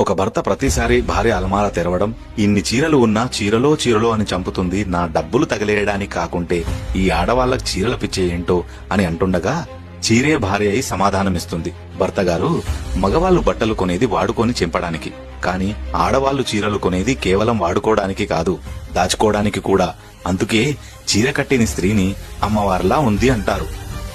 ఒక భర్త ప్రతిసారి భార్య అలమార తెరవడం ఇన్ని చీరలు ఉన్నా చీరలో చీరలో అని చంపుతుంది నా డబ్బులు తగిలేయడానికి కాకుంటే ఈ ఆడవాళ్ళకి చీరల పిచ్చే ఏంటో అని అంటుండగా చీరే భార్య అయి సమాధానమిస్తుంది. భర్త గారు మగవాళ్ళు బట్టలు కొనేది వాడుకొని చెంపడానికి కానీ ఆడవాళ్ళు చీరలు కొనేది కేవలం వాడుకోవడానికి కాదు దాచుకోవడానికి కూడా. అందుకే చీర కట్టిన స్త్రీని అమ్మవారిలా ఉంది అంటారు.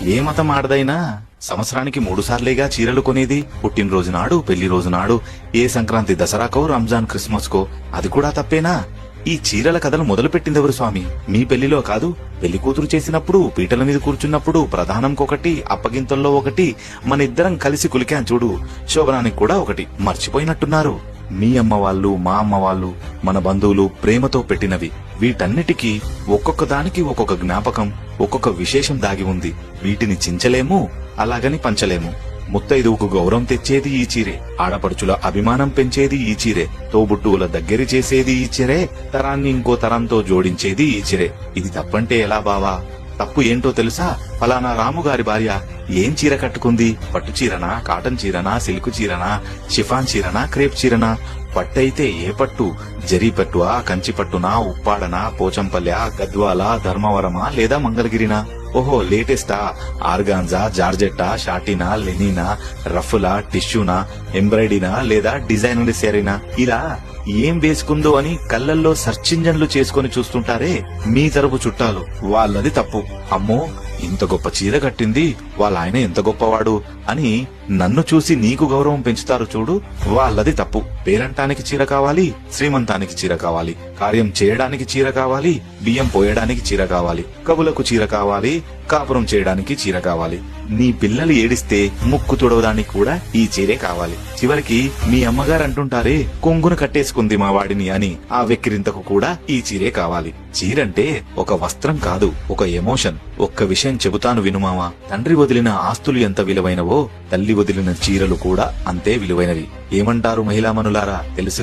ఏ మతం ఆడదైనా? సంవత్సరానికి మూడు సార్లేగా చీరలు కొనేది పుట్టినరోజు నాడు పెళ్ళి రోజు నాడు ఏ సంక్రాంతి దసరాకో రంజాన్ క్రిస్మస్ కో అది కూడా తప్పేనా? ఈ చీరల కథలు మొదలుపెట్టిందెవరు స్వామి? మీ పెళ్ళిలో కాదు పెళ్ళి కూతురు చేసినప్పుడు పీటల మీద కూర్చున్నప్పుడు ప్రధానంకొకటి అప్పగింతల్లో ఒకటి మన ఇద్దరం కలిసి కులికాం చూడు శోభనానికి కూడా ఒకటి. మర్చిపోయినట్టున్నారు. మీ అమ్మ వాళ్ళు మా అమ్మ వాళ్ళు మన బంధువులు ప్రేమతో పెట్టినవి. వీటన్నిటికీ ఒక్కొక్క దానికి ఒక్కొక్క జ్ఞాపకం ఒక్కొక్క విశేషం దాగి ఉంది. వీటిని చించలేము. అలాగని పంచలేము. ముత్తైదువుకు గౌరవం తెచ్చేది ఈ చీరే. ఆడపడుచుల అభిమానం పెంచేది ఈ చీరే. తోబుట్టువుల దగ్గరి చేసేది ఈ చీరే. తరాన్ని ఇంకో తరంతో జోడించేది ఈ చీరే. ఇది తప్పంటే ఎలా బావా? తప్పు ఏంటో తెలుసా? ఫలానా రాముగారి భార్య ఏం చీర కట్టుకుంది? పట్టు చీరనా? కాటన్ చీరనా? సిల్క్ చీరనా? షిఫాన్ చీరనా? క్రేప్ చీరనా? పట్టయితే ఏ పట్టు? జరీ పట్టువా? కంచి పట్టునా? ఉప్పాడనా? పోచంపల్లె గద్వాల ధర్మవరమా? లేదా మంగళగిరినా? ఓహో లేటెస్టా? ఆర్గాన్జా జార్జెట్టా షాటినా లెనినా రఫులా టిష్యూనా ఎంబ్రాయిడీనా లేదా డిజైనర్ శారీనా? ఇలా ఏం వేసుకుందో అని కళ్ళల్లో సర్చ్ ఇంజన్లు చేసుకొని చూస్తుంటారే మీ తరపు చుట్టాలు. వాళ్ళది తప్పు. అమ్మో ఇంత గొప్ప చీర కట్టింది వాళ్ళ ఆయన ఎంత గొప్పవాడు అని నన్ను చూసి నీకు గౌరవం పెంచుతారు చూడు. వాళ్ళది తప్పు. పేరంటానికి చీర కావాలి శ్రీమంతానికి చీర కావాలి. కార్యం చేయడానికి చీర కావాలి బియ్యం పోయడానికి చీర కావాలి. కబులకు చీర కావాలి కాపురం చేయడానికి చీర కావాలి. నీ పిల్లలు ఏడిస్తే ముక్కు తుడవడానికి కూడా ఈ చీరే కావాలి. చివరికి మీ అమ్మగారు అంటుంటారే కొంగును కట్టేసుకుంది మా వాడిని అని ఆ వెక్కిరింతకు కూడా ఈ చీరే కావాలి. చీరంటే ఒక వస్త్రం కాదు ఒక ఎమోషన్. ఒక్క విషయం చెబుతాను వినుమావా తండ్రి వదిలిన ఆస్తులు ఎంత విలువైనవో తల్లి వదిలిన చీరలు కూడా అంతే విలువైనవి. ఏమంటారు మహిళామణులారా తెలుసు